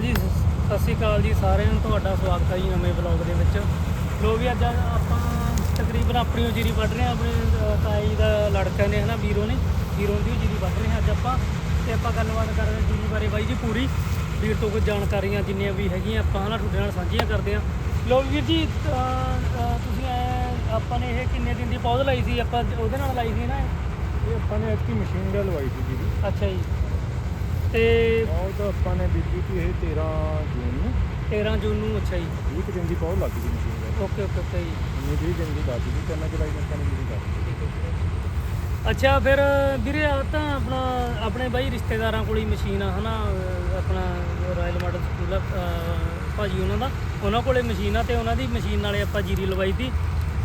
ਹਾਂਜੀ ਸਤਿ ਸ਼੍ਰੀ ਅਕਾਲ ਜੀ ਸਾਰਿਆਂ ਨੂੰ ਤੁਹਾਡਾ ਸਵਾਗਤ ਹੈ ਜੀ ਨਵੇਂ ਵਲੌਗ ਦੇ ਵਿੱਚ। ਲੋ ਵੀ ਅੱਜ ਆਪਾਂ ਤਕਰੀਬਨ ਆਪਣੀ ਜੀਰੀ ਵੱਢ ਰਹੇ ਹਾਂ ਆਪਣੇ ਤਾਈ ਦਾ ਲੜਕਾ ਨੇ ਹਨਾ ਵੀਰੋ ਨੇ ਵੀਰੋ ਦੀ ਉਹ ਜੀਰੀ ਵੱਢ ਰਹੇ ਹਾਂ ਅੱਜ ਆਪਾਂ। ਤੇ ਆਪਾਂ ਗੱਲਬਾਤ ਕਰ ਰਹੇ ਜੀਰੀ ਬਾਰੇ ਬਾਈ ਜੀ ਪੂਰੀ। ਵੀਰ ਤੋਂ ਕੁਝ ਜਾਣਕਾਰੀਆਂ ਜਿੰਨੀਆਂ ਵੀ ਹੈਗੀਆਂ ਆਪਾਂ ਹਨਾ ਤੁਹਾਡੇ ਨਾਲ ਸਾਂਝੀਆਂ ਕਰਦੇ ਹਾਂ। ਲੋ ਵੀਰ ਜੀ ਤੁਸੀਂ ਆਪਾਂ ਨੇ ਇਹ ਕਿੰਨੇ ਦਿਨ ਦੀ ਪੌਦ ਲਾਈ ਸੀ? ਆਪਾਂ ਉਹਦੇ ਨਾਲ ਲਾਈ ਸੀ ਨਾ ਇਹ? ਆਪਾਂ ਨੇ ਐਤਕੀ ਮਸ਼ੀਨ ਦਾ ਲਵਾਈ ਸੀ ਜੀ ਅੱਛਾ ਜੀ। ਤੇ ਬਹੁਤ ਆਪਾਂ ਨੇ ਬੀਜੀ ਸੀ ਇਹ 13 ਜੂਨ ਨੂੰ। 13 ਜੂਨ ਨੂੰ ਅੱਛਾ ਜੀ। 20 ਕੁ ਦਿਨ ਦੀ ਬਹੁਤ ਲੱਗ ਗਈ ਮਸ਼ੀਨ ਦਾ ਓਕੇ ਓਕੇ ਓਕੇ ਜੀ। 19 ਦਿਨ ਦੀ ਲੱਗ ਗਈ ਤਿੰਨ ਜੁਲਾਈ ਨੂੰ ਆਪਾਂ ਨੇ ਕਰ ਦਿੱਤੀ ਅੱਛਾ ਫਿਰ ਵੀਰੇ ਆ ਤਾਂ ਆਪਣਾ ਆਪਣੇ ਬਾਈ ਰਿਸ਼ਤੇਦਾਰਾਂ ਕੋਲ ਹੀ ਮਸ਼ੀਨ ਆ ਹਨਾ? ਆਪਣਾ ਰਾਇਲ ਮਾਡਲ ਸਕੂਲ ਆ ਭਾਜੀ ਉਹਨਾਂ ਦਾ ਉਹਨਾਂ ਕੋਲੇ ਮਸ਼ੀਨ ਆ ਤੇ ਉਹਨਾਂ ਦੀ ਮਸ਼ੀਨ ਨਾਲੇ ਆਪਾਂ ਜੀਰੀ ਲਵਾਈ ਤੀ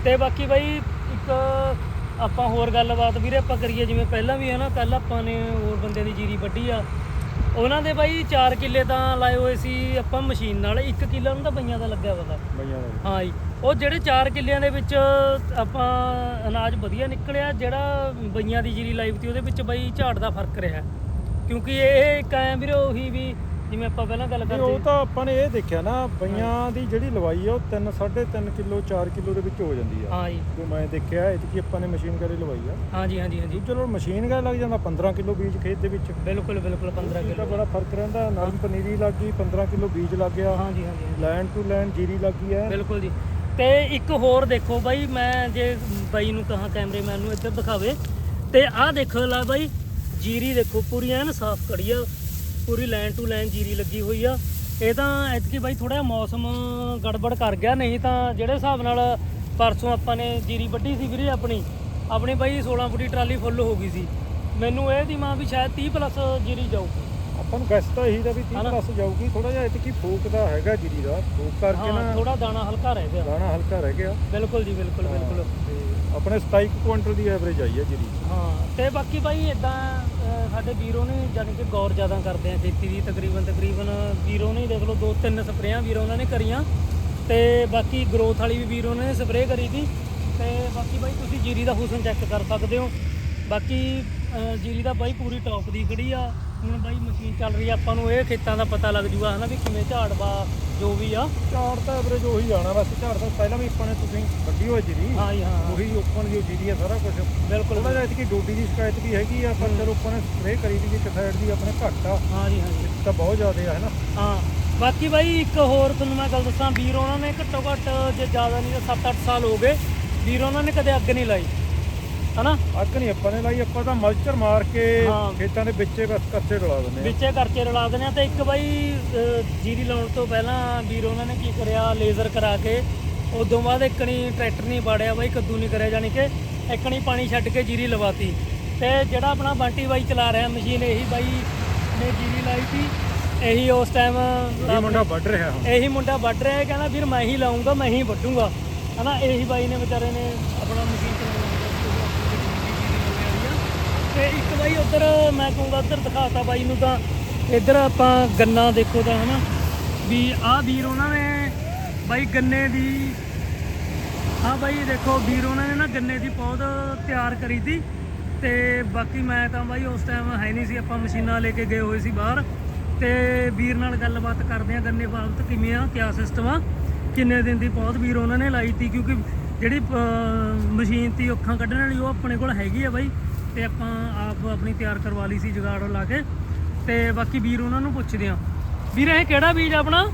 ਤੇ ਬਾਕੀ ਬਾਈ ਇੱਕ ਆਪਾਂ ਹੋਰ ਗੱਲਬਾਤ ਵੀਰੇ ਆਪਾਂ ਕਰੀਏ ਜਿਵੇਂ ਪਹਿਲਾਂ ਵੀ ਹੈ ਨਾ ਕੱਲ ਆਪਾਂ ਨੇ ਹੋਰ ਬੰਦੇ ਦੀ ਜੀਰੀ ਵੱਢੀ ਆ। ਉਹਨਾਂ ਦੇ ਬਾਈ 4 ਕਿੱਲੇ ਤਾਂ ਲਾਏ ਹੋਏ ਸੀ ਆਪਾਂ ਮਸ਼ੀਨ ਨਾਲ 1 ਕਿੱਲਾ ਉਹਨਾਂ ਦਾ ਬਈਆਂ ਦਾ ਲੱਗਿਆ ਪਤਾ। ਬਈਆਂ ਦਾ। ਹਾਂ ਜੀ ਉਹ ਜਿਹੜੇ 4 ਕਿੱਲਿਆਂ ਦੇ ਵਿੱਚ ਆਪਾਂ ਅਨਾਜ ਵਧੀਆ ਨਿਕਲਿਆ ਜਿਹੜਾ ਬਈਆਂ ਦੀ ਜੀਰੀ ਲਾਈ ਤੀ ਉਹਦੇ ਵਿੱਚ ਬਈ ਝਾੜ ਦਾ ਫ਼ਰਕ ਰਿਹਾ। ਕਿਉਂਕਿ ਇਹ ਇੱਕ ਐਂ ਵੀਰੇ ਉਹੀ ਵੀ ਜਿਵੇਂ ਆਪਾਂ ਪਹਿਲਾਂ ਗੱਲ ਕਰਦੇ ਉਹ ਤਾਂ ਆਪਾਂ ਨੇ ਇਹ ਦੇਖਿਆ ਨਾ ਬਈਆਂ ਦੀ ਜਿਹੜੀ ਲਵਾਈ ਆ ਉਹ 3 3.5 ਕਿਲੋ 4 ਕਿਲੋ ਦੇ ਵਿੱਚ ਹੋ ਜਾਂਦੀ ਆ। ਹਾਂ ਜੀ। ਜੋ ਮੈਂ ਦੇਖਿਆ ਐਤਕੀ ਆਪਾਂ ਨੇ ਮਸ਼ੀਨ ਕਰੇ ਲਵਾਈ ਆ। ਹਾਂਜੀ ਹਾਂਜੀ ਹਾਂਜੀ ਚਲੋ ਮਸ਼ੀਨ ਕਰੇ ਲੱਗ ਜਾਂਦਾ 15 ਕਿਲੋ ਬੀਜ ਖੇਤ ਦੇ ਵਿੱਚ। ਬਿਲਕੁਲ ਬਿਲਕੁਲ 15 ਇਹਦਾ ਕਿਲੋ। ਬੜਾ ਫ਼ਰਕ ਰਹਿੰਦਾ ਨਰਮ ਪਨੀਰੀ ਲੱਗ ਗਈ 15 ਕਿਲੋ ਬੀਜ ਲੱਗ ਗਿਆ। ਹਾਂਜੀ ਹਾਂਜੀ ਹਾਂਜੀ। ਲਾਈਨ ਟੂ ਲਾਈਨ ਜੀਰੀ ਲੱਗ ਗਈ ਹੈ ਬਿਲਕੁਲ ਜੀ। ਤੇ ਇੱਕ ਹੋਰ ਦੇਖੋ ਬਾਈ ਮੈਂ ਜੇ ਬਾਈ ਨੂੰ ਕਹਾਂ ਕੈਮਰੇਮੈਨ ਨੂੰ ਇੱਧਰ ਦਿਖਾਵੇ। ਤੇ ਆਹ ਦੇਖੋ ਲੈ ਬਾਈ ਜੀਰੀ ਦੇਖੋ ਪੂਰੀ ਐਨ ਸਾਫ਼ ਕੜੀ ਆ। ਪੂਰੀ ਲਾਈਨ ਟੂ ਲਾਈਨ ਜੀਰੀ ਲੱਗੀ ਹੋਈ ਆ। ਇਹ ਤਾਂ ਐਤਕੀ ਬਾਈ ਥੋੜਾ ਮੌਸਮ ਗੜਬੜ ਕਰ ਗਿਆ ਨਹੀਂ ਤਾਂ ਜਿਹੜੇ ਹਿਸਾਬ ਨਾਲ ਪਰਸੋਂ ਆਪਾਂ ਨੇ ਜੀਰੀ ਵੱਢੀ ਸੀ ਵੀਰੇ ਆਪਣੀ ਆਪਣੀ ਬਾਈ 16 ਫੁੱਟੀ ਟਰਾਲੀ ਫੁੱਲ ਹੋ ਗਈ ਸੀ। ਮੈਨੂੰ ਇਹ ਦੀ ਮਾਂ ਵੀ ਸ਼ਾਇਦ 30 ਪਲੱਸ ਜੀਰੀ ਜਾਊ ਆਪਾਂ ਨੂੰ ਗੈਸ ਤਾਂ ਇਹੀ ਦਾ ਵੀ 30 ਹਨਾ? ਪਲੱਸ ਜਾਊਗੀ ਥੋੜਾ ਜਿਹਾ ਇਤਕੀ ਫੂਕ ਦਾ ਹੈਗਾ ਜੀਰੀ ਦਾ ਫੂਕ ਕਰਕੇ ਨਾ ਥੋੜਾ ਦਾਣਾ ਹਲਕਾ ਰਹਿ ਗਿਆ। ਦਾਣਾ ਹਲਕਾ ਰਹਿ ਗਿਆ। ਬਿਲਕੁਲ ਜੀ ਬਿਲਕੁਲ ਬਿਲਕੁਲ। ਆਪਣੇ 27 ਕੁ ਕੁਇੰਟਲ ਦੀ ਐਵਰੇਜ ਆਈ ਹੈ ਜੀਰੀ। ਹਾਂ ਤੇ ਬਾਕੀ ਬਾਈ ਇਦਾਂ ਸਾਡੇ ਵੀਰੋ ਨੇ ਜਾਨੀ ਕਿ ਗੌਰ ਜ਼ਿਆਦਾ ਕਰਦੇ ਆ ਖੇਤੀ ਦੀ, ਤਕਰੀਬਨ ਤਕਰੀਬਨ ਵੀਰੋ ਨੇ ਦੇਖ ਲਓ ਦੋ ਤਿੰਨ ਸਪਰੇਆਂ ਵੀਰੋ ਉਹਨਾਂ ਨੇ ਕਰੀਆਂ ਤੇ ਬਾਕੀ ਗਰੋਥ ਵਾਲੀ ਵੀ ਵੀਰੋ ਨੇ ਸਪਰੇਅ ਕਰੀ ਸੀ ਤੇ ਬਾਕੀ ਬਾਈ ਤੁਸੀਂ ਜੀਰੀ ਦਾ ਹੁਸਨ ਚੈੱਕ ਕਰ ਸਕਦੇ ਹੋ। ਬਾਕੀ ਜੀਰੀ ਦਾ ਬਾਈ ਪੂਰੀ ਟੌਪ ਦੀ ਖੜੀ ਆ। ਹੁਣ ਬਾਈ ਮਸ਼ੀਨ ਚੱਲ ਰਹੀ ਆ ਆਪਾਂ ਨੂੰ ਇਹ ਖੇਤਾਂ ਦਾ ਪਤਾ ਲੱਗ ਜੂਗਾ ਹਨਾ ਵੀ ਕਿਵੇਂ ਝਾੜ ਵਾ ਜੋ ਵੀ ਆ। ਝਾੜ ਤਾਂ ਐਵਰੇਜ ਉਹੀ ਆਣਾ ਬਸ ਝਾੜ ਤਾਂ ਪਹਿਲਾਂ ਵੀ ਆਪਾਂ ਨੇ ਤੁਸੀਂ ਵੱਡੀ ਹੋਈ ਜੀਰੀ। ਹਾਂ ਜੀ ਹਾਂ। ਉਹੀ ਓਪਨ ਦੀ ਜੀਰੀ ਹੈ ਸਾਰਾ ਕੁਝ ਬਿਲਕੁਲ। ਜਿਹਾ ਇਤਕੀ ਡੋਡੀ ਦੀ ਸ਼ਿਕਾਇਤ ਵੀ ਹੈਗੀ ਆ ਪਰ ਚਲੋ ਆਪਾਂ ਨੇ ਸਪਰੇਅ ਕਰੀ ਦੀ ਇੱਕ ਸਾਈਡ ਦੀ ਆਪਣੇ ਘੱਟ ਆ। ਹਾਂ ਜੀ ਹਾਂ ਜੀ। ਤਾਂ ਬਹੁਤ ਜ਼ਿਆਦਾ ਆ ਹੈ ਨਾ ਹਾਂ। ਬਾਕੀ ਬਾਈ ਇੱਕ ਹੋਰ ਤੁਹਾਨੂੰ ਮੈਂ ਗੱਲ ਦੱਸਾਂ ਵੀਰ ਉਹਨਾਂ ਨੇ ਘੱਟੋ ਘੱਟ ਜੇ ਜ਼ਿਆਦਾ ਨਹੀਂ ਤਾਂ 7-8 ਸਾਲ ਹੋ ਗਏ ਵੀਰ ਉਹਨਾਂ ਨੇ ਕਦੇ ਅੱਗ ਨਹੀਂ ਲਾਈ। ਹਨਾ? ਅੱਗ ਨਹੀਂ ਆਪਾਂ ਨੇ ਲਾਈ ਆਪਾਂ ਤਾਂ ਮਲਚਰ ਮਾਰ ਕੇ ਹਾਂ। ਖੇਤਾਂ ਦੇ ਵਿੱਚੇ ਬਸ ਕੱਚੇ ਰਲਾ ਦਿੰਦੇ ਆ ਵਿੱਚੇ ਕਰਚੇ ਰਲਾ ਦਿੰਦੇ ਆ ਤੇ ਇੱਕ ਬਾਈ ਅਹ, ਜੀਰੀ ਲਾਉਣ ਤੋਂ ਪਹਿਲਾਂ ਵੀਰ ਉਹਨਾਂ ਨੇ ਕੀ ਕਰਿਆ ਲੇਜ਼ਰ ਕਰਾ ਕੇ ਉਦੋਂ ਬਾਅਦ ਇੱਕਣੀ ਟਰੈਕਟਰ ਨਹੀਂ ਬਾੜਿਆ ਬਾਈ ਕੱਦੂ ਨਹੀਂ ਕਰਿਆ ਜਾਨੀ ਕਿ ਇੱਕਣੀ ਪਾਣੀ ਛੱਡ ਕੇ ਜੀਰੀ ਲਵਾਤੀ। ਤੇ ਜਿਹੜਾ ਆਪਣਾ ਬੰਟੀ ਬਾਈ ਚਲਾ ਰਿਹਾ ਮਸ਼ੀਨ ਇਹੀ ਬਾਈ ਨੇ ਜੀਰੀ ਲਾਈ ਸੀ। ਇਹੀ ਉਸ ਟਾਈਮ ਇਹ ਮੁੰਡਾ ਵੱਢ ਰਿਹਾ ਹੁਣ। ਇਹੀ ਮੁੰਡਾ ਵੱਢ ਰਿਹਾ ਹੈ ਕਹਿੰਦਾ ਵੀਰ ਮੈਂ ਹੀ ਲਾਉਂਗਾ ਮੈਂ ਹੀ ਵੱਢੂਗਾ। ਹਨਾ ਇਹੀ ਬਾਈ ਨੇ ਵਿਚਾਰੇ ਨੇ ਆਪਣਾ ਮਸ਼ੀਨ ਚਲਾਉਣਾ ਤੇ ਇੱਕ ਬਾਈ ਉਧਰ ਮੈਂ ਕਹੂੰਗਾ ਉਧਰ ਦਿਖਾਤਾ ਬਾਈ ਨੂੰ ਤਾਂ ਇੱਧਰ ਆਪਾਂ ਗੰਨਾ ਦੇਖੋ ਤਾਂ ਹਨਾ ਵੀ ਆਹ ਵੀਰ ਉਹਨਾਂ ਨੇ ਬਾਈ ਗੰਨੇ ਦੀ ਹਾਂ ਬਾਈ ਦੇਖੋ ਵੀਰ ਉਹਨਾਂ ਨੇ ਨਾ ਗੰਨੇ ਦੀ ਪੌਦ ਤਿਆਰ ਕਰੀ ਸੀ ਤੇ ਬਾਕੀ ਮੈਂ ਤਾਂ ਬਾਈ ਉਸ ਟਾਈਮ ਹੈ ਨਹੀਂ ਸੀ ਆਪਾਂ ਮਸ਼ੀਨਾਂ ਲੈ ਕੇ ਗਏ ਹੋਏ ਸੀ ਬਾਹਰ ਤੇ ਵੀਰ ਨਾਲ ਗੱਲਬਾਤ ਕਰਦੇ ਆ ਗੰਨੇ ਬਾਬਤ ਕਿਵੇਂ ਆ ਕਿਆ ਸਿਸਟਮ ਆ ਕਿੰਨੇ ਦਿਨ ਦੀ ਪੌਦ ਵੀਰ ਉਹਨਾਂ ਨੇ ਲਾਈ ਤੀ ਕਿਉਂਕਿ ਜਿਹੜੀ ਅਹ, ਮਸ਼ੀਨ ਤੀ ਅੱਖਾਂ ਕੱਢਣ ਵਾਲੀ ਉਹ ਆਪਣੇ ਕੋਲ ਹੈਗੀ ਆ ਬਾਈ ਤੇ ਆਪਾਂ ਆਪ ਆਪਣੀ ਤਿਆਰ ਕਰਵਾ ਲਈ ਸੀ ਜੁਗਾੜ ਲਾ ਕੇ। ਤੇ ਬਾਕੀ ਵੀਰ ਉਹਨਾਂ ਨੂੰ ਪੁੱਛਦੇ ਆ ਵੀਰ, ਇਹ ਕਿਹੜਾ ਬੀਜ ਆਪਣਾ?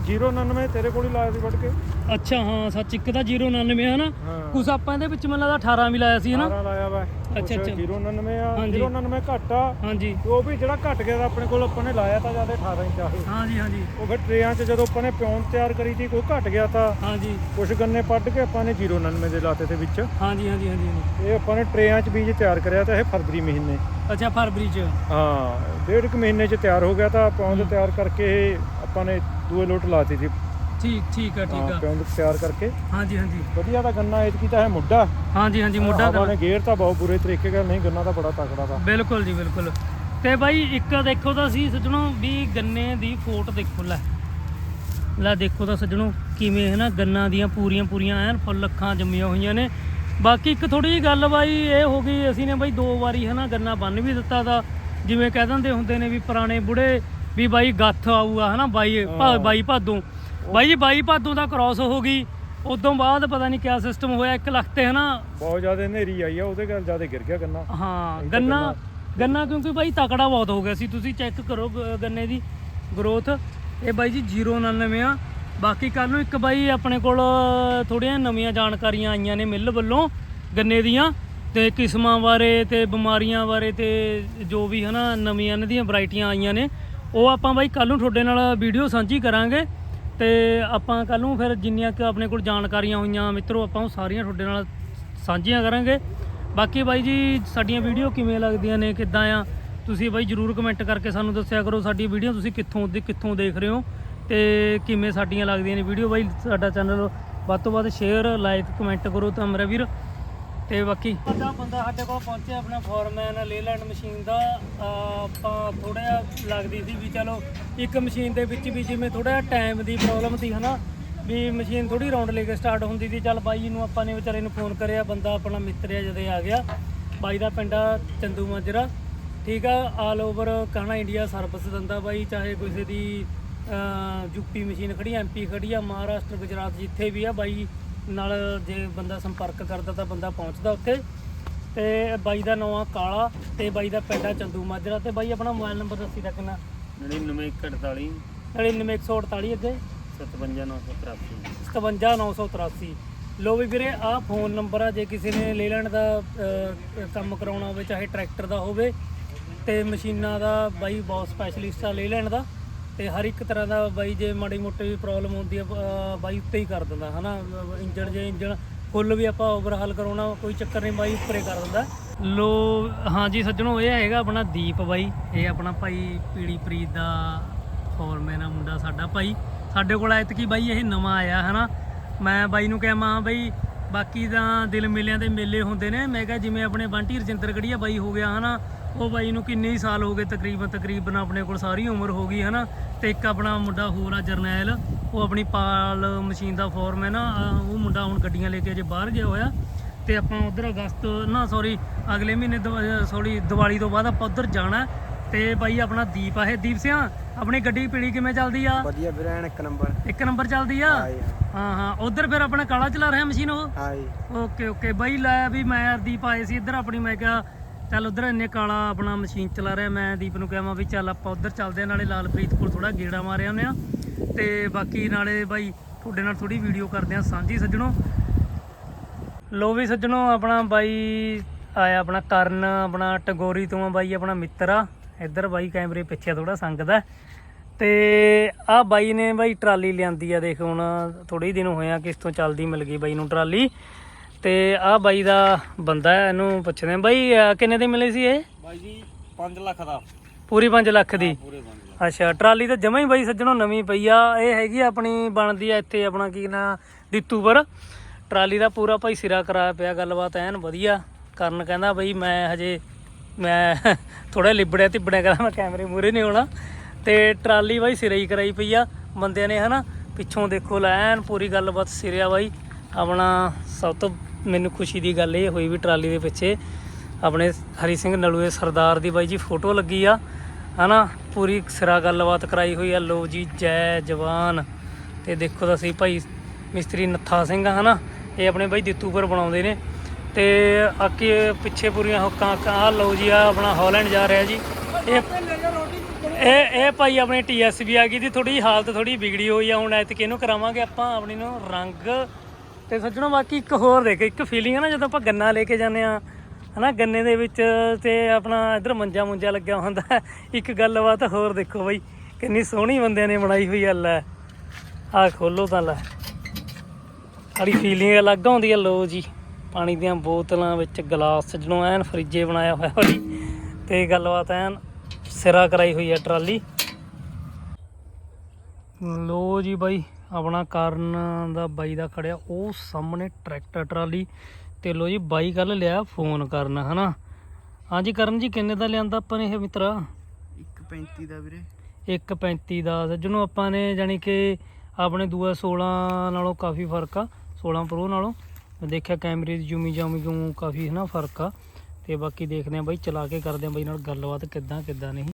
099 ਤੇਰੇ ਕੋਲ ਹੀ ਲਾਇਆ ਸੀ ਵੱਢ ਕੇ। ਅੱਛਾ ਹਾਂ ਸੱਚ ਇੱਕ ਤਾਂ 099 ਹੈ ਨਾ। ਹਾਂ। ਕੁਛ ਆਪਾਂ ਇਹਦੇ ਵਿੱਚ ਮੈਨੂੰ ਲੱਗਦਾ 18 ਵੀ ਲਾਇਆ ਸੀ ਹਨਾ 18 ਲਾਇਆ ਵਾ। ਅੱਛਾ, ਅੱਛਾ। 099 ਆ ਹਾਂਜੀ। 099 ਘੱਟ ਆ। ਹਾਂਜੀ। ਤੇ ਉਹ ਵੀ ਜਿਹੜਾ ਘੱਟ ਗਿਆ ਤਾਂ ਆਪਣੇ ਕੋਲ ਆਪਾਂ ਨੇ ਲਾਇਆ ਤਾਂ ਜ਼ਿਆਦਾ 18 ਇੰਚ ਆ ਇਹ। ਹਾਂਜੀ ਹਾਂਜੀ। ਉਹ ਫਿਰ ਟਰੇਆਂ 'ਚ ਜਦੋਂ ਆਪਾਂ ਨੇ ਪਿਉਣ ਤਿਆਰ ਕਰੀ ਸੀ ਕੋਈ ਘਟ ਗਿਆ ਤਾਂ ਹਾਂਜੀ। ਕੁਝ ਗੰਨੇ ਪੱਟ ਕੇ ਆਪਾਂ ਨੇ 099 ਦੇ ਲਾਤੇ ਤੇ ਵਿੱਚ। ਹਾਂਜੀ ਹਾਂਜੀ ਹਾਂਜੀ ਹਾਂਜੀ। ਇਹ ਆਪਾਂ ਨੇ ਟਰੇਆਂ 'ਚ ਬੀਜ ਤਿਆਰ ਕਰਿਆ ਤਾਂ ਇਹ ਫਰਵਰੀ ਮਹੀਨੇ। ਅੱਛਾ ਫਰਵਰੀ ਚ। ਹਾਂ ਡੇਢ ਕੁ ਮਹੀਨੇ 'ਚ ਤਿਆਰ ਹੋ ਗਿਆ ਤਾਂ ਪਿਉਣ ਤਿਆਰ ਕਰਕੇ ਇਹ ਆਪਾਂ ਨੇ ਦੂਏ ਲੋਟ ਲਾਤੀ ਸੀ। ਠੀਕ ਠੀਕ ਆ ਠੀਕ ਆ। ਪਿਉਣ ਤਿਆਰ ਕਰਕੇ। ਹਾਂਜੀ ਹਾਂਜੀ। ਵਧੀਆ ਤਾਂ ਗੰਨਾ ਐਤਕੀ ਤਾਂ ਹੈ ਮੁੱਢਾ। ਹਾਂਜੀ ਹਾਂਜੀ ਮੁੱਢਾ ਆਪਾਂ ਤਾਂ ਨੇ ਗੇਰ ਤਾਂ ਬਹੁਤ ਬੁਰੇ ਤਰੀਕੇ ਨਾਲ ਨਹੀਂ ਗੰਨਾ ਤਾਂ ਬੜਾ ਤਕੜਾ ਤਾਂ ਬਿਲਕੁਲ ਜੀ ਬਿਲਕੁਲ। ਤੇ ਬਾਈ ਇੱਕ ਦੇਖੋ ਤਾਂ ਸੀ ਸੱਜਣੋ ਵੀ ਗੰਨੇ ਦੀ ਫੋਟ ਦੇਖੋ ਲੈ। ਲੈ ਦੇਖੋ ਤਾਂ ਸੱਜਣੋ ਕਿਵੇਂ ਹੈ ਨਾ ਗੰਨਾ ਦੀਆਂ ਪੂਰੀਆਂ ਪੂਰੀਆਂ ਐਨ ਫੁੱਲ ਅੱਖਾਂ ਜੰਮੀਆਂ ਹੋਈਆਂ ਨੇ। ਬਾਕੀ ਇੱਕ ਥੋੜੀ ਜਿਹੀ ਗੱਲ ਬਾਈ ਇਹ ਹੋ ਗਈ ਅਸੀਂ ਨੇ ਬਾਈ ਦੋ ਵਾਰੀ ਹੈ ਨਾ ਗੰਨਾ ਬੰਨ ਵੀ ਦਿੱਤਾ ਦਾ ਜਿਵੇਂ ਕਹਿ ਦਿੰਦੇ ਹੁੰਦੇ ਨੇ ਵੀ ਪੁਰਾਣੇ ਬੁੜੇ ਵੀ ਬਾਈ ਗੱਥ ਆਊਗਾ ਹਨਾ ਬਾਈ ਭਾ-। ਬਾਈ ਭਾਦੋਂ। ਬਾਈ ਜੀ ਬਾਈ ਭਾਦੋਂ ਦਾ ਕ੍ਰਾਸ ਹੋ ਗਈ। ਉਦੋਂ ਬਾਅਦ ਪਤਾ ਨਹੀਂ ਕਿਆ ਸਿਸਟਮ ਹੋਇਆ 1 ਲੱਖ ਤੇ ਹਨਾ। ਬਹੁਤ ਜ਼ਿਆਦਾ ਹਨੇਰੀ ਆਈ ਆ ਉਹਦੇ ਕਰਕੇ ਜ਼ਿਆਦਾ ਗਿਰ ਗਿਆ ਗੰਨਾ। ਹਾਂ ਗੰਨਾ ਗੰਨਾ- ਗੰਨਾ ਕਿਉਂਕਿ ਬਾਈ ਤਕੜਾ ਬਹੁਤ ਹੋ ਗਿਆ ਸੀ। ਤੁਸੀਂ ਚੈੱਕ ਕਰੋ ਗ- ਗੰਨੇ ਦੀ ਗਰੋਥ ਇਹ ਬਾਈ ਜੀ 099 ਆ। ਬਾਕੀ ਕੱਲ ਨੂੰ ਇੱਕ ਬਾਈ ਆਪਣੇ ਕੋਲ ਥੋੜੀਆਂ ਨਵੀਆਂ ਜਾਣਕਾਰੀਆਂ ਆਈਆਂ ਨੇ ਮਿੱਲ ਵੱਲੋਂ ਗੰਨੇ ਦੀਆਂ। ਤੇ ਕਿਸਮਾਂ ਬਾਰੇ ਤੇ ਬਿਮਾਰੀਆਂ ਬਾਰੇ ਤੇ ਜੋ ਵੀ ਹਨਾ ਨਵੀਆਂ ਇਹਨਾਂ ਦੀਆਂ ਵੈਰਾਈਟੀਆਂ ਆਈਆਂ ਨੇ। ਉਹ ਆਪਾਂ ਬਾਈ ਕੱਲ ਨੂੰ ਤੁਹਾਡੇ ਨਾਲ ਵੀਡੀਓ ਸਾਂਝੀ ਕਰਾਂਗੇ ਤੇ ਆਪਾਂ ਕੱਲ ਨੂੰ ਫਿਰ ਜਿੰਨੀਆਂ ਕਿ ਆਪਣੇ ਕੋਲ ਜਾਣਕਾਰੀਆਂ ਹੋਈਆਂ, ਮਿੱਤਰੋ, ਆਪਾਂ ਉਹ ਸਾਰੀਆਂ ਤੁਹਾਡੇ ਨਾਲ ਸਾਂਝੀਆਂ ਕਰਾਂਗੇ। ਬਾਕੀ ਬਾਈ ਜੀ, ਸਾਡੀਆਂ ਵੀਡੀਓ ਕਿਵੇਂ ਲੱਗਦੀਆਂ ਨੇ, ਕਿੱਦਾਂ ਆ, ਤੁਸੀਂ ਬਾਈ ਜਰੂਰ ਕਮੈਂਟ ਕਰਕੇ ਸਾਨੂੰ ਦੱਸਿਆ ਕਰੋ ਸਾਡੀ ਵੀਡੀਓ, ਤੁਸੀਂ ਕਿੱਥੋਂ ਦੇ, ਕਿੱਥੋਂ ਦੇਖ ਰਹੇ ਹੋ ਤੇ ਕਿਵੇਂ ਸਾਡੀਆਂ ਲੱਗਦੀਆਂ ਨੇ ਵੀਡੀਓ। ਬਾਈ, ਸਾਡਾ ਚੈਨਲ ਵੱਧ ਤੋਂ ਵੱਧ ਸ਼ੇਅਰ ਲਾਈਕ ਕਮੈਂਟ ਕਰੋ ਤਾਂ ਮੇਰਾ ਵੀਰ। ਤੇ ਬਾਕੀ। ਸਾਡਾ ਬੰਦਾ ਸਾਡੇ ਕੋਲ ਪਹੁੰਚਿਆ ਆਪਣਾ ਫੋਰਮੈਨ ਲੇਲੈਂਡ ਮਸ਼ੀਨ ਦਾ। ਆਪਾਂ ਥੋੜਾ ਜਿਹਾ ਲੱਗਦੀ ਸੀ ਵੀ ਚਲੋ, ਇੱਕ ਮਸ਼ੀਨ ਦੇ ਵਿੱਚ ਵੀ ਜਿਵੇਂ ਥੋੜਾ ਜਿਹਾ ਟਾਈਮ ਦੀ ਪ੍ਰੋਬਲਮ ਸੀ, ਹਨਾ? ਵੀ ਮਸ਼ੀਨ ਥੋੜੀ ਰਾਉਂਡ ਲੈ ਕੇ ਸਟਾਰਟ ਹੁੰਦੀ ਸੀ। ਚੱਲ ਬਾਈ ਨੂੰ ਆਪਾਂ ਨੇ ਵਿਚਾਰੇ ਨੂੰ ਫੋਨ ਕਰਿਆ, ਬੰਦਾ ਆਪਣਾ ਮਿੱਤਰ ਆ ਜਦੇ ਆ ਗਿਆ। ਬਾਈ ਦਾ ਪਿੰਡ ਆ ਚੰਦੂ ਮਾਜਰਾ। ਠੀਕ ਆ ਆਲ ਓਵਰ ਕਾਣਾ ਇੰਡੀਆ, ਸਰਵਿਸ ਦਿੰਦਾ ਬਾਈ, ਚਾਹੇ ਕਿਸੇ ਦੀ ਯੂਪੀ ਮਸ਼ੀਨ ਖੜੀ ਐਮਪੀ ਖੜੀ ਆ, ਮਹਾਰਾਸ਼ਟਰ, ਗੁਜਰਾਤ, ਜਿੱਥੇ ਵੀ ਆ ਬਾਈ। ਨਾਲ ਜੇ ਬੰਦਾ ਸੰਪਰਕ ਕਰਦਾ ਤਾਂ ਬੰਦਾ ਪਹੁੰਚਦਾ ਉੱਥੇ। ਤੇ ਬਾਈ ਦਾ ਨਾਮ ਆ ਕਾਲਾ ਤੇ ਬਾਈ ਦਾ ਪਿੰਡ ਆ ਚੰਦੂ ਮਾਜਰਾ ਤੇ ਬਾਈ ਆਪਣਾ ਮੋਬਾਈਲ ਨੰਬਰ ਦੱਸੀ ਦਾ ਕਿੰਨਾ? 9948 99148 ਅੱਗੇ। 57983 57983 ਲੋ ਵੀ ਵੀਰੇ ਆਹ ਫੋਨ ਨੰਬਰ ਆ ਜੇ ਕਿਸੇ ਨੇ ਲੈ ਲੈਣ ਦਾ ਕੰਮ ਕਰਾਉਣਾ ਹੋਵੇ ਚਾਹੇ ਟਰੈਕਟਰ ਦਾ ਹੋਵੇ ਤੇ ਮਸ਼ੀਨਾਂ ਦਾ ਬਾਈ ਬਹੁਤ ਸਪੈਸ਼ਲਿਸਟ ਆ ਲੈ ਲੈਣ ਦਾ। ਤੇ ਹਰ ਇੱਕ ਤਰ੍ਹਾਂ ਦਾ ਬਾਈ ਜੇ ਮਾੜੀ ਮੋਟੀ ਵੀ ਪ੍ਰੋਬਲਮ ਹੁੰਦੀ ਆ ਅਹ, ਬਾਈ ਉੱਤੇ ਹੀ ਕਰ ਦਿੰਦਾ ਹਨਾ? ਇੰਜਣ ਜੇ ਇੰਜਣ ਫੁੱਲ ਵੀ ਆਪਾਂ ਓਵਰਹਾਲ ਕਰਾਉਣਾ ਕੋਈ ਚੱਕਰ ਨਹੀਂ ਬਾਈ ਉੱਪਰੇ ਕਰ ਦਿੰਦਾ। ਲੋ ਹਾਂਜੀ ਸੱਜਣੋ ਇਹ ਹੈਗਾ ਆਪਣਾ ਦੀਪ ਬਾਈ ਇਹ ਆਪਣਾ ਭਾਈ ਪੀੜੀ ਪ੍ਰੀਤ ਦਾ ਫੋਰਮੈਨ ਆ ਮੁੰਡਾ ਸਾਡਾ ਭਾਈ। ਸਾਡੇ ਕੋਲ ਐਤਕੀ ਬਾਈ ਇਹ ਨਵਾਂ ਆਇਆ ਹਨਾ? ਮੈਂ ਬਾਈ ਨੂੰ ਕਿਹਾ ਮਾਂ ਬਾਈ ਬਾਕੀ ਤਾਂ ਦਿਲ ਮੇਲਿਆਂ ਦੇ ਮੇਲੇ ਹੁੰਦੇ ਨੇ। ਮੈਂ ਕਿਹਾ ਜਿਵੇਂ ਆਪਣੇ ਬਾਂਟੀ ਰਜਿੰਦਰ ਗੜੀਆ ਬਾਈ ਹੋ ਗਿਆ ਹਨਾ? ਉਹ ਬਾਈ ਨੂੰ ਕਿੰਨੇ ਹੀ ਸਾਲ ਹੋ ਗਏ ਤਕਰੀਬਨ ਤਕਰੀਬਨ ਆਪਣੇ ਕੋਲ ਸਾਰੀ ਉਮਰ ਹੋ ਗਈ ਹਨਾ? ਤੇ ਇੱਕ ਆਪਣਾ ਮੁੰਡਾ ਹੋਰ ਆ ਜਰਨੈਲ। ਉਹ ਆਪਣੀ ਪਾਲ ਮਸ਼ੀਨ ਦਾ ਫੋਰਮੈਨ ਆ। ਉਹ ਮੁੰਡਾ ਹੁਣ ਗੱਡੀਆਂ ਲੈ ਕੇ ਅਜੇ ਬਾਹਰ ਗਿਆ ਹੋਇਆ। ਤੇ ਆਪਾਂ ਉਧਰ ਅਗਸਤ ਨਾ ਸੌਰੀ ਅਗਲੇ ਮਹੀਨੇ ਸੌਰੀ ਦੀਵਾਲੀ ਤੋਂ ਬਾਅਦ ਆਪਾਂ ਉਧਰ ਜਾਣਾ। ਹੈ। ਤੇ ਬਾਈ ਆਪਣਾ ਦੀਪ ਆ ਇਹ ਦੀਪ ਸਿਆ ਆਪਣੀ ਗੱਡੀ ਪੀੜੀ ਕਿਵੇਂ ਚੱਲਦੀ ਆ? ਵਧੀਆ ਵੀਰੇ ਇੱਕ ਨੰਬਰ। ਇੱਕ ਨੰਬਰ ਚੱਲਦੀ ਆ? ਹਾਂ ਹਾਂ। ਉਧਰ ਫਿਰ ਆਪਣਾ ਕਾਲਾ ਚਲਾ ਰਿਹਾ ਮਸ਼ੀਨ ਉਹ? High okay okay. ਬਾਈ ਲੈ ਵੀ ਮੈਂ ਦੀਪ ਆਏ ਸੀ ਇੱਧਰ ਆਪਣੀ ਮੈਂ ਕਿਹਾ ਚੱਲ ਉਧਰ ਇੰਨੇ ਕਾਲਾ ਆਪਣਾ ਮਸ਼ੀਨ ਚਲਾ ਰਿਹਾ, ਮੈਂ ਦੀਪ ਨੂੰ ਕਿਹਾ ਵੀ ਚੱਲ ਆਪਾਂ ਉਧਰ ਚੱਲਦੇ ਆ ਨਾਲੇ ਲਾਲਪ੍ਰੀਤ ਕੋਲ ਥੋੜਾ ਗੇੜਾ ਮਾਰਿਆ ਆਉਂਦੇ ਆ। ਤੇ ਬਾਕੀ ਨਾਲੇ ਬਾਈ ਤੁਹਾਡੇ ਨਾਲ ਥੋੜੀ ਵੀਡੀਓ ਕਰਦੇ ਆ ਸਾਂਝੀ ਸੱਜਣੋ। ਲੋ ਵੀ ਸੱਜਣੋ, ਆਪਣਾ ਬਾਈ ਆਇਆ ਆਪਣਾ ਕਰਨ, ਆਪਣਾ ਟਗੋਰੀ ਤੋਂ ਆ ਬਾਈ, ਆਪਣਾ ਮਿੱਤਰ ਆ। ਇੱਧਰ ਬਾਈ ਕੈਮਰੇ ਪਿੱਛੇ ਥੋੜਾ ਸੰਗਦਾ। ਤੇ ਆ ਬਾਈ ਨੇ ਬਾਈ ਟਰਾਲੀ ਲਿਆਂਦੀ ਆ, ਦੇਖ ਹੁਣ ਥੋੜੇ ਦਿਨ ਹੋਇਆ ਕਿਸ ਤੋਂ ਚੱਲਦੀ ਮਿਲ ਗਈ ਬਾਈ ਨੂੰ ਟਰਾਲੀ। ਤੇ ਆ ਬਾਈ ਦਾ ਬੰਦਾ ਹੈ ਇਹਨੂੰ ਪੁੱਛਦੇ ਬਾਈ ਅਹ ਕਿੰਨੇ ਦੇ ਮਿਲੇ ਸੀ ਇਹ? ਬਾਈ ਜੀ 5 ਲੱਖ ਦਾ। ਪੂਰੀ 5 ਲੱਖ ਦੀ? ਪੂਰੇ 5 ਲੱਖ। ਅੱਛਾ ਟਰਾਲੀ ਤਾਂ ਜਮਾ ਹੀ ਬਾਈ ਸੱਜਣੋ ਨਵੀਂ ਪਈ ਆ। ਇਹ ਹੈਗੀ ਆ ਆਪਣੀ ਬਣਦੀ ਆ ਇੱਥੇ ਆਪਣਾ ਕੀ ਨਾ ਦਿੱਤੂਪੁਰ ਟਰਾਲੀ ਦਾ ਪੂਰਾ ਭਾਈ ਸਿਰਾ ਕਰਾਇਆ ਪਿਆ ਗੱਲਬਾਤ ਐਨ ਵਧੀਆ। ਕਰਨ ਕਹਿੰਦਾ ਬਈ ਮੈਂ ਹਜੇ ਮੈਂ ਥੋੜਾ ਲਿਬੜਿਆ ਤਿਬੜਿਆ ਕਹਿੰਦਾ ਮੈਂ ਕੈਮਰੇ ਮੂਰੇ ਨਹੀਂ ਆਉਣਾ। ਤੇ ਟਰਾਲੀ ਬਾਈ ਸਿਰੇ ਹੀ ਕਰਾਈ ਪਈ ਆ। ਬੰਦਿਆਂ ਨੇ ਹਨਾ ਪਿੱਛੋਂ ਦੇਖੋ ਲੈ ਐਨ ਪੂਰੀ ਗੱਲਬਾਤ ਸਿਰਿਆ ਬਾਈ। ਆਪਣਾ ਸਭ ਤੋਂ ਮੈਨੂੰ ਖੁਸ਼ੀ ਦੀ ਗੱਲ ਇਹ ਹੋਈ ਵੀ ਟਰਾਲੀ ਦੇ ਪਿੱਛੇ ਆਪਣੇ ਹਰੀ ਸਿੰਘ ਨਲੂਏ ਸਰਦਾਰ ਦੀ ਬਾਈ ਜੀ ਫੋਟੋ ਲੱਗੀ ਆ, ਹਨਾ? ਪੂਰੀ ਸਿਰਾ ਗੱਲਬਾਤ ਕਰਾਈ ਹੋਈ ਆ ਲੋ ਜੀ, ਜੈ ਜਵਾਨ। ਤੇ ਦੇਖੋ ਤਾਂ ਸਹੀ ਭਾਈ ਮਿਸਤਰੀ ਨੱਥਾ ਸਿੰਘ ਆ, ਹਨਾ? ਇਹ ਆਪਣੇ ਬਾਈ ਦਿੱਤੂਪੁਰ ਬਣਾਉਂਦੇ ਨੇ। ਤੇ ਅੱਗੇ ਪਿੱਛੇ ਪੂਰੀਆਂ ਹੁੱਕਾਂ ਆ ਲਓ ਜੀ ਆ ਆਪਣਾ ਹਾਲੈਂਡ ਜਾ ਰਿਹਾ ਜੀ। ਇਹ ਇਹ ਇਹ ਭਾਈ ਆਪਣੀ ਟੀਐਸਬੀ ਆ ਗਈ ਦੀ ਥੋੜੀ ਹਾਲਤ ਥੋੜੀ ਵਿਗੜੀ ਹੋਈ ਆ, ਹੁਣ ਐਤਕ ਇਹਨੂੰ ਕਰਾਵਾਂਗੇ ਆਪਾਂ ਆਪਣੀ ਨੂੰ ਰੰਗ ਤੇ ਸੱਜਣੋ ਬਾਕੀ ਇੱਕ ਹੋਰ ਦੇਖ, ਇੱਕ ਫੀਲਿੰਗ ਹੈ ਨਾ ਜਦੋਂ ਆਪਾਂ ਗੰਨਾ ਲੈ ਕੇ ਜਾਂਦੇ ਆ, ਹਨਾ, ਗੰਨੇ ਦੇ ਵਿੱਚ ਤੇ ਆਪਣਾ ਇਧਰ ਮੰਜਾ ਮੁੰਜਾ ਲੱਗਿਆ ਹੁੰਦਾ, ਇੱਕ ਗੱਲਬਾਤ ਹੋਰ ਦੇਖੋ ਬਾਈ, ਕਿੰਨੀ ਸੋਹਣੀ ਬੰਦਿਆਂ ਨੇ ਬਣਾਈ ਹੋਈ ਆ, ਲੈ ਆ ਖੋਲੋ ਤਾਂ ਲੈ। ਸਾਡੀ ਫੀਲਿੰਗ ਅਲੱਗ ਆਉਂਦੀ ਹੈ ਲੋ ਜੀ, ਪਾਣੀ ਦੀਆਂ ਬੋਤਲਾਂ ਵਿੱਚ ਗਲਾਸ, ਸੱਜਣੋ ਐਨ ਫਰਿੱਜੇ ਬਣਾਇਆ ਹੋਇਆ ਬਾਈ, ਤੇ ਗੱਲਬਾਤ ਐਨ ਸਿਰਾ ਕਰਾਈ ਹੋਈ ਹੈ ਟਰਾਲੀ। ਲੋ ਜੀ ਬਾਈ ਆਪਣਾ ਕਾਰਨ ਦਾ ਬਾਈ ਦਾ ਖੜਿਆ ਉਹ ਸਾਹਮਣੇ ਟਰੈਕਟਰ ਟਰਾਲੀ ਤੇ ਲੋ ਜੀ ਬਾਈ ਕੱਲ ਲਿਆ ਫੋਨ ਕਰਨ ਹਨਾ? ਹਾਂਜੀ ਕਰਨ ਜੀ ਕਿੰਨੇ ਦਾ ਲਿਆਂਦਾ ਆਪਾਂ ਨੇ ਇਹ ਮਿੱਤਰਾ? 135 ਦਾ ਵੀਰੇ। 135 ਦਾ ਜਿਹਨੂੰ ਆਪਾਂ ਨੇ ਜਾਨੀ ਕਿ ਆਪਣੇ ਦੂਆ 16 ਨਾਲੋਂ ਕਾਫੀ ਫ਼ਰਕ ਆ 16 ਪ੍ਰੋ ਨਾਲੋਂ। ਮੈਂ ਦੇਖਿਆ ਕੈਮਰੇ ਦੀ ਜੂਮੀ ਜਾਮੀ ਨੂੰ ਕਾਫੀ ਹੈ ਨਾ ਫ਼ਰਕ ਆ। ਤੇ ਬਾਕੀ ਦੇਖਦੇ ਆ ਬਾਈ ਚਲਾ ਕੇ ਕਰਦੇ ਆ ਬਾਈ ਨਾਲ ਗੱਲਬਾਤ ਕਿੱਦਾਂ ਕਿੱਦਾਂ ਨਹੀਂ।